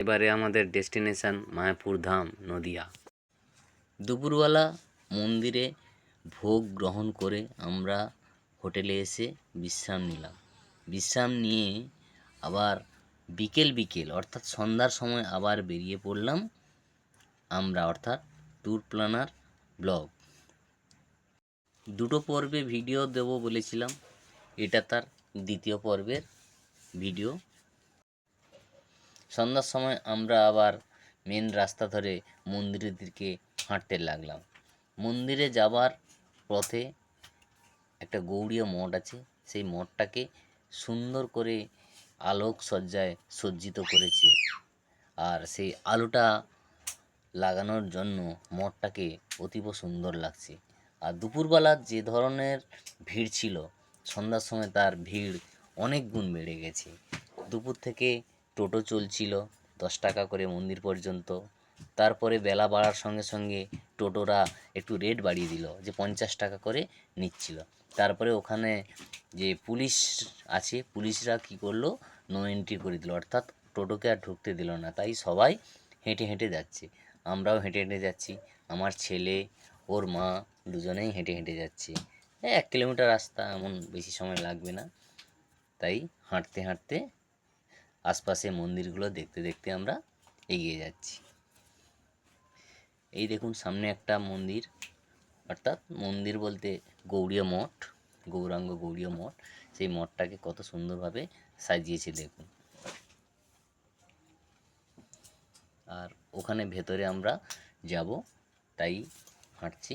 এবারে আমাদের ডেস্টিনেশন মায়াপুর ধাম, নদিয়া। দুপুরবেলা মন্দিরে ভোগ গ্রহণ করে আমরা হোটেলে এসে বিশ্রাম নিলাম। বিশ্রাম নিয়ে আবার বিকেল বিকেল, অর্থাৎ সন্ধ্যার সময় আবার বেরিয়ে পড়লাম আমরা, অর্থাৎ ট্যুর প্ল্যানার ব্লগ। দুটো পর্বে ভিডিও দেব বলেছিলাম, এটা তার দ্বিতীয় পর্বের ভিডিও। সন্ধ্যার সময় আমরা আবার মেন রাস্তা ধরে মন্দিরের দিকে হাঁটতে লাগলাম। মন্দিরে যাবার পথে একটা গৌড়ীয় মঠ আছে। সেই মঠটাকে সুন্দর করে আলোক সজ্জায় সজ্জিত করেছে। আর সেই আলোটা লাগানোর জন্য মঠটাকে অতীব সুন্দর লাগছে। আর দুপুরবেলা যে ধরনের ভিড় ছিল, সন্ধ্যার সময় তার ভিড় অনেক গুণ বেড়ে গেছে। দুপুর থেকে টোটো চলছিল দশ টাকা করে মন্দির পর্যন্ত। তারপরে বেলা বাড়ার সঙ্গে সঙ্গে টোটোরা একটু রেট বাড়িয়ে দিল যে পঞ্চাশ টাকা করে নিচ্ছিল। তারপরে ওখানে যে পুলিশ আছে, পুলিশরা কি করল? নো এন্ট্রি করে দিল। অর্থাৎ টোটোকে আর ঢুকতে দিল না। তাই সবাই হেঁটে হেঁটে যাচ্ছে। আমরাও হেঁটে হেঁটে যাচ্ছি। আমার ছেলে, ওর মা দুজনেই হেঁটে হেঁটে যাচ্ছে। এক কিলোমিটার রাস্তা, এমন বেশি সময় লাগবে না। তাই হাঁটতে হাঁটতে আশপাশে মন্দিরগুলো দেখতে দেখতে আমরা এগিয়ে যাচ্ছি। এই দেখুন, সামনে একটা মন্দির, অর্থাৎ মন্দির বলতে গৌড়ীয় মঠ, গৌরাঙ্গ গৌড়ীয় মঠ, সেই মঠটাকে কত সুন্দরভাবে সাজিয়েছে দেখুন। আর ওখানে ভেতরে আমরা যাব, তাই হাঁটছি।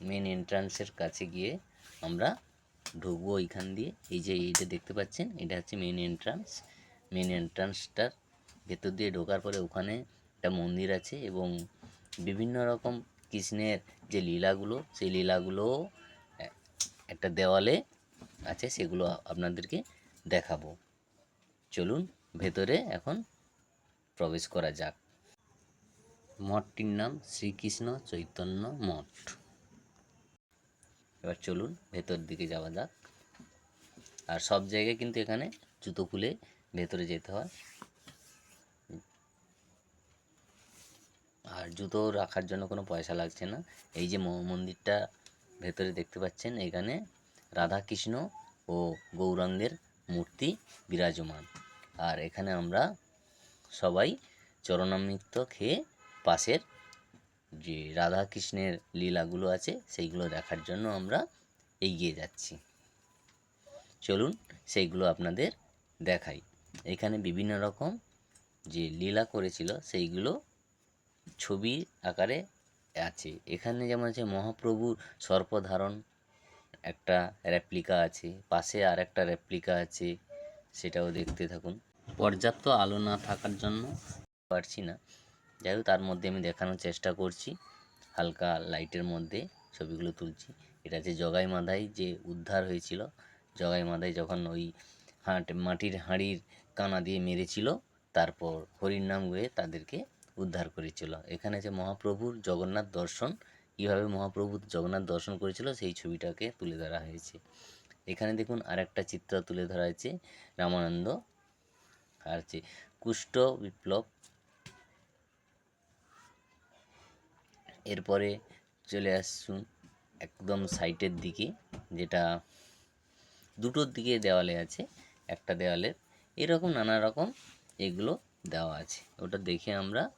মেন এন্ট্রান্সের কাছে গিয়ে আমরা ঢুকবো এইখান দিয়ে। এই যে এইটা দেখতে পাচ্ছেন, এটা হচ্ছে মেন এন্ট্রান্স মেন এন্ট্রান্সটার ভেতর দিয়ে ঢোকার পরে ওখানে একটা মন্দির আছে এবং বিভিন্ন রকম কৃষ্ণের যে লীলাগুলো, সেই লীলাগুলো একটা দেওয়ালে আছে, সেগুলো আপনাদেরকে দেখাবো। চলুন ভেতরে এখন প্রবেশ করা যাক। মঠটির নাম শ্রীকৃষ্ণ চৈতন্য মঠ। এবার চলুন ভেতর দিকে যাওয়া যাক। আর সব জায়গায় কিন্তু এখানে জুতো খুলে ভেতরে যেতে হয়। আর জুতো রাখার জন্য কোনো পয়সা লাগছে না। এই যে মন্দিরটা ভেতরে দেখতে পাচ্ছেন, এখানে রাধা কৃষ্ণ ও গৌরাঙ্গের মূর্তি বিরাজমান। আর এখানে আমরা সবাই চরণামৃত খেয়ে পাশের যে রাধা কৃষ্ণের লীলাগুলো আছে, সেইগুলো দেখার জন্য আমরা এগিয়ে যাচ্ছি। চলুন সেইগুলো আপনাদের দেখাই। এখানে বিভিন্ন রকম যে লীলা করেছিল, সেইগুলো ছবি আকারে আছে। এখানে যেমন আছে, মহাপ্রভুর সর্পধারণ, একটা রেপ্লিকা আছে। পাশে আর একটা রেপ্লিকা আছে, সেটাও দেখতে থাকুন। পর্যাপ্ত আলো না থাকার জন্য পারছি না। যাই হোক, তার মধ্যে আমি দেখানোর চেষ্টা করছি। হালকা লাইটের মধ্যে ছবিগুলো তুলছি। এটা হচ্ছে জগাই মাধাই যে উদ্ধার হয়েছিল। জগাই মাধাই যখন ওই হাঁট, মাটির হাঁড়ির কানা দিয়ে মেরেছিল, তারপর হরির নাম গয়ে তাদেরকে উদ্ধার করেছিল। এখানে যে মহাপ্রভুর জগন্নাথ দর্শন, কীভাবে মহাপ্রভু জগন্নাথ দর্শন করেছিল, সেই ছবিটাকে তুলে ধরা হয়েছে। এখানে দেখুন, আরেকটা চিত্র তুলে ধরা হয়েছে রামানন্দ। আর যে কুষ্ঠ বিপ্লব এরপরে চলে আসুন একদম সাইটের দিকে, যেটা দুটোর দিকে দেওয়ালে আছে, একটা দেওয়ালের। এরকম নানা রকম এগুলো দেওয়া আছে। ওটা দেখে আমরা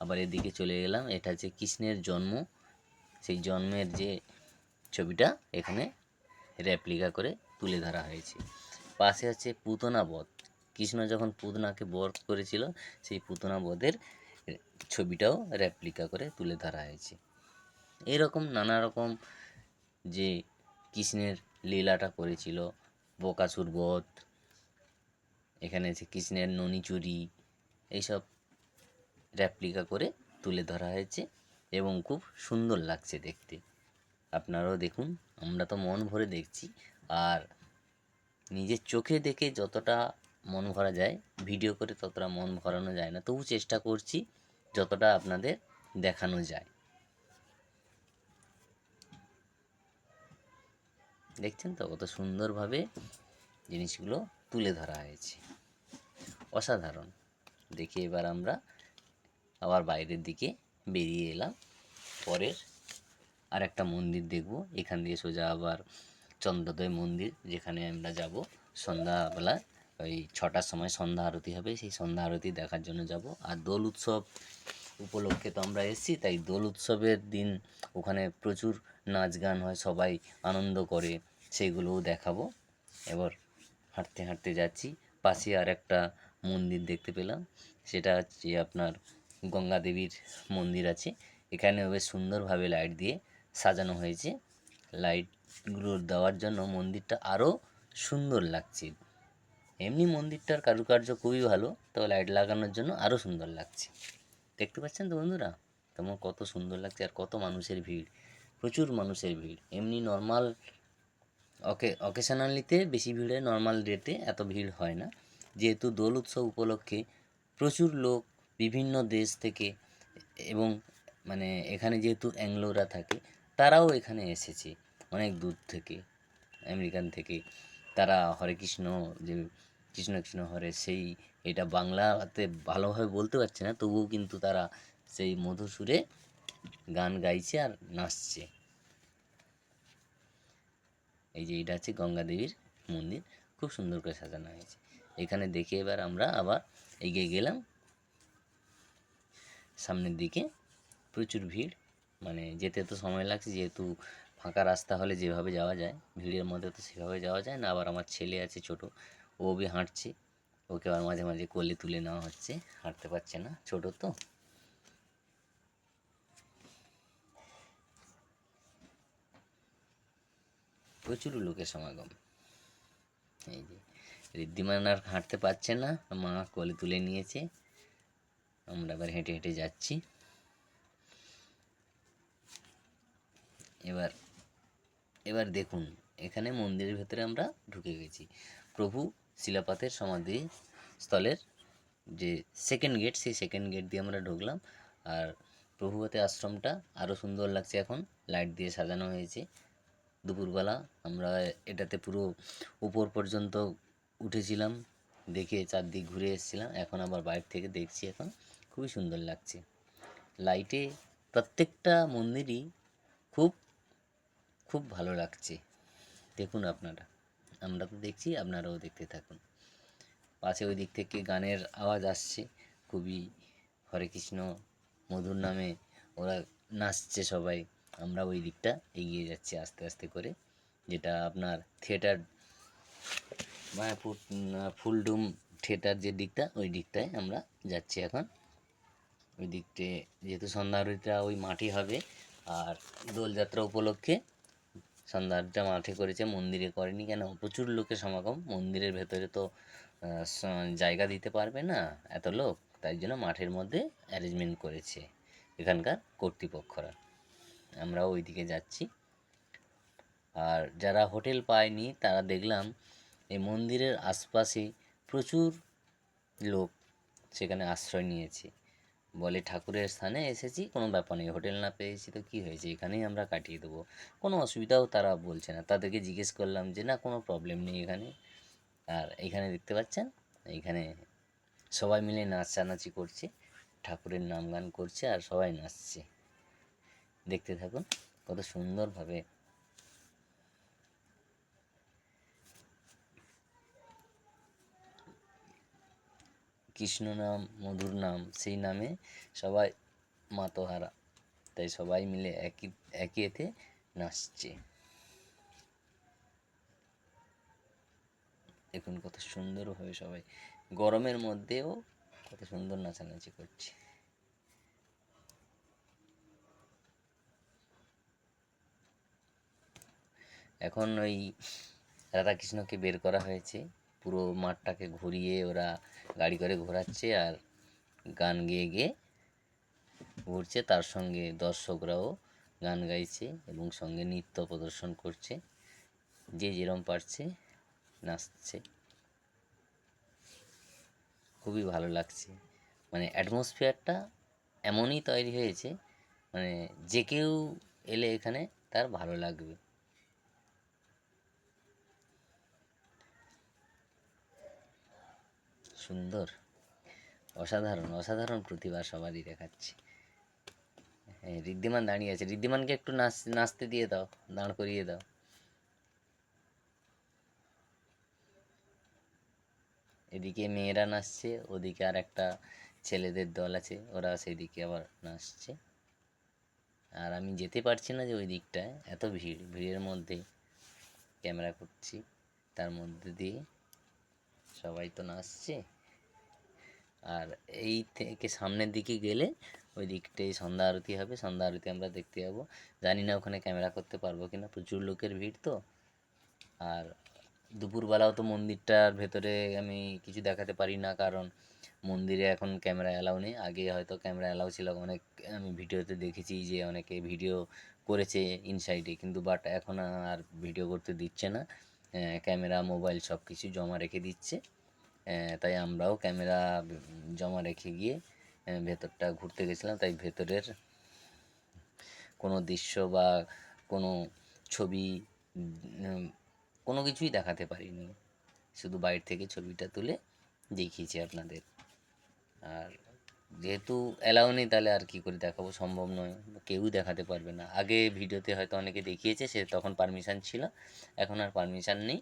আবার এদিকে চলে গেলাম। এটা হচ্ছে কৃষ্ণের জন্ম। সেই জন্মের যে ছবিটা এখানে রেপ্লিকা করে তুলে ধরা হয়েছে। পাশে আছে পুতনা বধ। কৃষ্ণ যখন পুতনাকে বধ করেছিল, সেই পুতনা বধের ছবিটাও রেপ্লিকা করে তুলে ধরা হয়েছে। এরকম নানা রকম যে কৃষ্ণের লীলাটা করেছিল, বকাসুর বধ, এখানে আছে কৃষ্ণের ননি চুরি এইসব রেপ্লিকা করে তুলে ধরা হয়েছে এবং খুব সুন্দর লাগছে দেখতে। আপনারাও দেখুন, আমরা তো মন ভরে দেখছি, আর নিজের চোখে দেখে যতটা মন ভরা যায়, ভিডিও করে ততটা মন ভরানো যায় না। তবু চেষ্টা করছি যতটা আপনাদের দেখানো যায়। দেখছেন তো? কত সুন্দরভাবে জিনিসগুলো তুলে ধরা হয়েছে। অসাধারণ। দেখে এবার আমরা আবার বাইরের দিকে বেরিয়ে এলাম। পরের আর একটা মন্দির দেখব। এখান দিয়ে সোজা আবার চন্দ্রোদয় মন্দির, যেখানে আমরা যাব সন্ধ্যাবেলা। ওই ছটার সময় সন্ধ্যা আরতি হবে, সেই সন্ধ্যা আরতি দেখার জন্য যাব। আর দোল উৎসব উপলক্ষে তো আমরা এসেছি, তাই দোল উৎসবের দিন ওখানে প্রচুর নাচ গান হয়, সবাই আনন্দ করে সেইগুলোও দেখাবো। এবার হাঁটতে হাঁটতে যাচ্ছি, পাশে আর একটা মন্দির দেখতে পেলাম, সেটা হচ্ছে আপনার গঙ্গা দেবীর মন্দির আছে। এখানে বেশ সুন্দরভাবে লাইট দিয়ে সাজানো হয়েছে। লাইটগুলো দেওয়ার জন্য মন্দিরটা আরও সুন্দর লাগছে। এমনি মন্দিরটার কারুকার্য খুবই ভালো তবে লাইট লাগানোর জন্য আরও সুন্দর লাগছে। দেখতে পাচ্ছেন তো বন্ধুরা? তেমন কত সুন্দর লাগছে আর কত মানুষের ভিড়, প্রচুর মানুষের ভিড়। এমনি নর্মাল অকে অকেশনালিতে বেশি ভিড়ে নর্মাল ডেতে এত ভিড় হয় না। যেহেতু দোল উৎসব উপলক্ষে প্রচুর লোক বিভিন্ন দেশ থেকে এবং মানে এখানে যেহেতু অ্যাংলোরা থাকে, তারাও এখানে এসেছে অনেক দূর থেকে, আমেরিকান থেকে। তারা হরে কৃষ্ণ, যে কৃষ্ণ কৃষ্ণ হরে সেই, এটা বাংলাতে ভালোভাবে বলতে পারছে না, তবুও কিন্তু তারা সেই মধুর সুরে গান গাইছে আর নাচছে। এই যে এটা হচ্ছে গঙ্গা দেবীর মন্দির, খুব সুন্দর করে সাজানো হয়েছে। এখানে দেখে এবার আমরা আবার এগিয়ে গেলাম। সামনের দিকে প্রচুর ভিড় মানে যেতে তো সময় লাগছে, যেহেতু ফাঁকা রাস্তা হলে যেভাবে যাওয়া যায়, ভিড়ের মধ্যে তো সেভাবে যাওয়া যায় না। আবার আমার ছেলে আছে ছোট, ও বি হাঁটছে। ওকে আবার মাঝে মাঝে কোলে তুলে নেওয়া হচ্ছে, হাঁটতে পারছে না। ছোট তো। প্রচুর লোকের সমাগম। এই যে, ঋদ্ধিমান আর হাঁটতে পারছে না, মা কোলে তুলে নিয়েছে। আমরা আবার হেঁটে হেঁটে যাচ্ছি। এবার এবার দেখুন, এখানে মন্দিরের ভেতরে আমরা ঢুকে গেছি। প্রভু শিলাপাতের সমাধি স্থলের যে সেকেন্ড গেট সেই সেকেন্ড গেট দিয়ে আমরা ঢুকলাম। আর প্রভুপতি আশ্রমটা আরও সুন্দর লাগছে এখন। লাইট দিয়ে সাজানো হয়েছে। দুপুরবেলা আমরা এটাতে পুরো উপর পর্যন্ত উঠেছিলাম, দেখে চারদিক ঘুরে এসেছিলাম। এখন আবার বাইরে থেকে দেখছি এখন, খুবই সুন্দর লাগছে। লাইটে প্রত্যেকটা মন্দিরই খুব খুব ভালো লাগছে। দেখুন আপনারা। আমরা তো দেখছি, আপনারাও দেখতে থাকুন। পাশে ওই দিক থেকে গানের আওয়াজ আসছে। খুবই হরে কৃষ্ণ, মধুর নামে ওরা নাচছে সবাই। আমরা ওই দিকটা এগিয়ে যাচ্ছি আস্তে আস্তে করে, যেটা আপনার থিয়েটার মায়াপুর ফুলডুম থিয়েটার যে দিকটা, ওই দিকটায় আমরা যাচ্ছি এখন। ওই দিকটে যেহেতু সন্ধ্যা ওই মাটি হবে, আর দোলযাত্রা উপলক্ষে সন্ধ্যা মাঠে করেছে, মন্দিরে করেনি কেন? প্রচুর লোকের সমাগম, মন্দিরের ভেতরে তো জায়গা দিতে পারবে না এত লোক, তাই জন্য মাঠের মধ্যে অ্যারেঞ্জমেন্ট করেছে এখানকার কর্তৃপক্ষরা। আমরা ওই দিকে যাচ্ছি। আর যারা হোটেল পায়নি, তারা দেখলাম এই মন্দিরের আশপাশে প্রচুর লোক সেখানে আশ্রয় নিয়েছে। বলে ঠাকুরের স্থানে এসেছি, কোনো ব্যাপার নেই, হোটেল না পেয়েছি তো কী হয়েছে? এখানেই আমরা কাটিয়ে দেবো। কোনো অসুবিধাও তারা বলছে না। তাদেরকে জিজ্ঞেস করলাম যে, না, কোনো প্রবলেম নেই এখানে। আর এইখানে দেখতে পাচ্ছেন এইখানে সবাই মিলে নাচানাচি করছে, ঠাকুরের নাম গান করছে আর সবাই নাচছে। দেখতে থাকুন কত সুন্দরভাবে কৃষ্ণ নাম, মধুর নাম, সেই নামে সবাই মাতোহারা। তাই সবাই মিলে একই একই এতে নাচছে। দেখুন কত সুন্দরভাবে সবাই গরমের মধ্যেও কত সুন্দর নাচানাচি করছে। এখন ওই রাধাকৃষ্ণকে বের করা হয়েছে। পুরো মাঠটাকে ঘুরিয়ে ওরা গাড়ি করে ঘোরাচ্ছে আর গান গেয়ে গেয়ে ঘুরছে। তার সঙ্গে দর্শকরাও গান গাইছে এবং সঙ্গে নৃত্য প্রদর্শন করছে। যে যেরম পারছে নাচছে। খুবই ভালো লাগছে। মানে অ্যাটমসফিয়ারটা এমনই তৈরি হয়েছে মানে যে কেউ এলে এখানে তার ভালো লাগবে। সুন্দর, অসাধারণ অসাধারণ প্রতিভা সবারই দেখাচ্ছে। হ্যাঁ ঋদ্ধিমান দাঁড়িয়ে আছে। ঋদ্ধিমানকে একটু নাচ, নাচতে দিয়ে দাও, দাঁড় করিয়ে দাও। এদিকে মেয়েরা নাচছে, ওদিকে আর একটা ছেলেদের দল আছে ওরা সেদিকে আবার নাচছে। আর আমি যেতে পারছি না যে ওই দিকটায়, এত ভিড়, ভিড়ের মধ্যে ক্যামেরা করছি। তার মধ্যে দিয়ে সবাই তো নাচছে। আর এই থেকে সামনের দিকে গেলে ওই দিকটাই সন্ধ্যা আরতি হবে। সন্ধ্যা আরতি আমরা দেখতে যাব। জানি না ওখানে ক্যামেরা করতে পারব কিনা। প্রচুর লোকের ভিড় তো। আর দুপুরবেলাও তো মন্দিরটার ভেতরে আমি কিছু দেখাতে পারি না কারণ মন্দিরে এখন ক্যামেরা অ্যালাউ নেই। আগে হয়তো ক্যামেরা অ্যালাউ ছিল। অনেক আমি ভিডিওতে দেখেছি যে অনেকে ভিডিও করেছে ইনসাইডে কিন্তু বাট এখন আর ভিডিও করতে দিচ্ছে না। ক্যামেরা মোবাইল সব কিছু জমা রেখে দিচ্ছে। তাই আমরাও ক্যামেরা জমা রেখে গিয়ে ভেতরটা ঘুরতে গেছিলাম। তাই ভেতরের কোনো দৃশ্য বা কোনো ছবি কোনো কিছুই দেখাতে পারিনি। শুধু বাইরে থেকে ছবিটা তুলে দেখিয়েছি আপনাদের। আর যেহেতু অ্যালাউ নেই, তাহলে আর কি করে দেখাবো? সম্ভব নয়। কেউ দেখাতে পারবে না। আগে ভিডিওতে হয়তো অনেকে দেখিয়েছে, সে তখন পারমিশন ছিল। এখন আর পারমিশন নেই।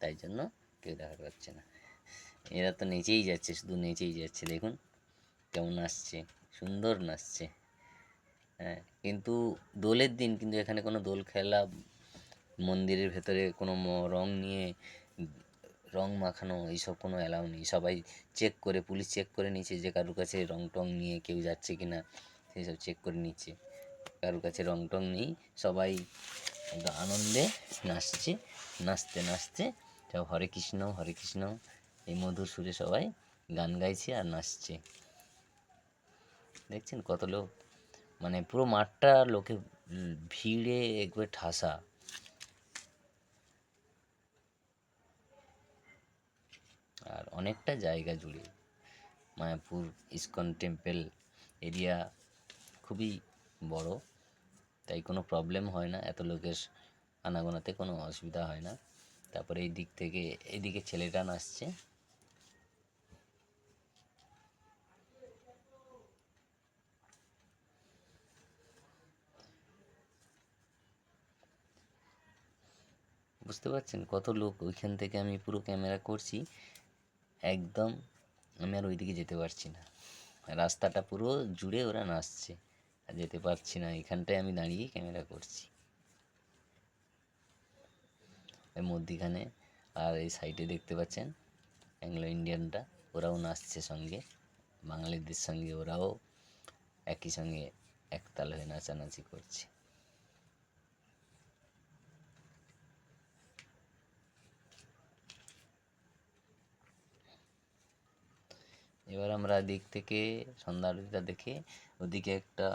তাই জন্য কেউ দেখাতে পারছে না। এরা তো নেচেই যাচ্ছে, শুধু নেচেই যাচ্ছে, দেখুন কেমন নাচছে সুন্দর নাচছে। হ্যাঁ কিন্তু দোলের দিন কিন্তু এখানে কোনো দোল খেলা, মন্দিরের ভেতরে কোনো রং নিয়ে রং মাখানো এইসব কোনো অ্যালাউ নেই। সবাই চেক করে, পুলিশ চেক করে নিচ্ছে যে কারোর কাছে রং টং নিয়ে কেউ যাচ্ছে কি না, সেই সব চেক করে নিচ্ছে। কারোর কাছে রং টং নেই, সবাই আনন্দে নাচছে, নাচতে নাচতে সব হরে কৃষ্ণ হরে কৃষ্ণ এই মধুর সুরে সবাই গান গাইছে আর নাচছে। দেখছেন কত লোক? মানে পুরো মাঠটা লোকে ভিড়ে একবারে ঠাসা। আর অনেকটা জায়গা জুড়ে মায়াপুর ইসকন টেম্পল এরিয়া খুবই বড়, তাই কোনো প্রবলেম হয় না, এত লোকের আনাগোনাতে কোনো অসুবিধা হয় না। তারপরে এই দিক থেকে এইদিকে ছেলেটা নাচছে। বুঝতে পারছেন? কত লোক ওইখান থেকে আমি পুরো ক্যামেরা করছি, একদম আমি আর ওইদিকে যেতে পারছি না। রাস্তাটা পুরো জুড়ে ওরা নাচছে, আর যেতে পারছি না, এখানটায় আমি দাঁড়িয়ে ক্যামেরা করছি। এই মধ্যিখানে, আর এই সাইডে দেখতে পাচ্ছেন, অ্যাংলো ইন্ডিয়ানটা, ওরাও নাচছে সঙ্গে, বাঙালিদের সঙ্গে ওরাও একই সঙ্গে একতাল হয়ে নাচানাচি করছে। এবার আমরা দিক থেকে সন্ধ্যা দেখে ওদিকে একটা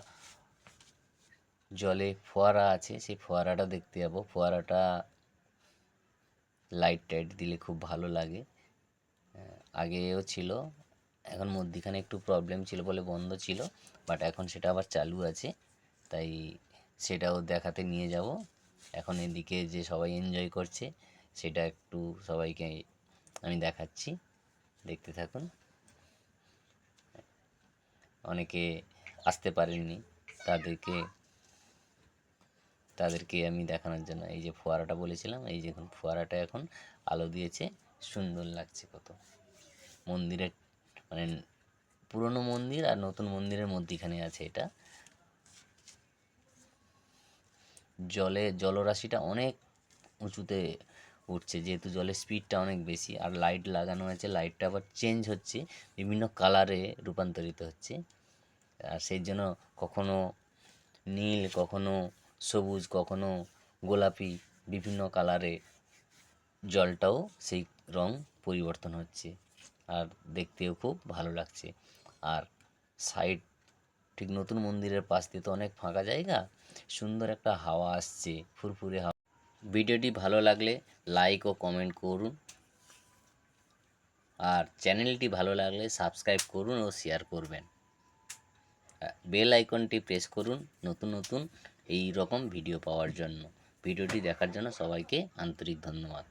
জলে ফোয়ারা আছে, সেই ফোয়ারাটা দেখতে যাব। ফোয়ারাটা লাইট টাইট দিলে খুব ভালো লাগে। আগেও ছিল, এখন মধ্যিখানে একটু প্রবলেম ছিল বলে বন্ধ ছিল বাট এখন সেটা আবার চালু আছে, তাই সেটাও দেখাতে নিয়ে যাব। এখন এদিকে যে সবাই এনজয় করছে, সেটা একটু সবাইকে আমি দেখাচ্ছি। দেখতে থাকুন। অনেকে আসতে পারেননি তাদেরকে তাদেরকে আমি দেখানোর জন্য। এই যে ফোয়ারাটা বলেছিলাম, এই যে এখন ফোয়ারাটা এখন আলো দিয়েছে, সুন্দর লাগছে কত। মন্দিরের মানে পুরনো মন্দির আর নতুন মন্দিরের মধ্যিখানে আছে এটা। জলে, জলরাশিটা অনেক উঁচুতে উঠছে যেহেতু জলের স্পিডটা অনেক বেশি, আর লাইট লাগানো আছে লাইটটা আবার চেঞ্জ হচ্ছে, বিভিন্ন কালারে রূপান্তরিত হচ্ছে। আর সেই জন্য কখনো নীল, কখনো সবুজ, কখনো গোলাপি, বিভিন্ন কালারে জলটাও সেই রং পরিবর্তন হচ্ছে, আর দেখতেও খুব ভালো লাগছে। আর সাইড ঠিক নতুন মন্দিরের পাশ দিয়ে তো অনেক ফাঁকা জায়গা, সুন্দর একটা হাওয়া আসছে, ফুরফুরে হাওয়া ভিডিওটি ভালো লাগলে লাইক ও কমেন্ট করুন। আর চ্যানেলটি ভালো লাগলে সাবস্ক্রাইব করুন ও শেয়ার করবেন। বেল আইকনটি প্রেস করুন নতুন নতুন এই রকম ভিডিও পাওয়ার জন্য। ভিডিওটি দেখার জন্য সবাইকে আন্তরিক ধন্যবাদ।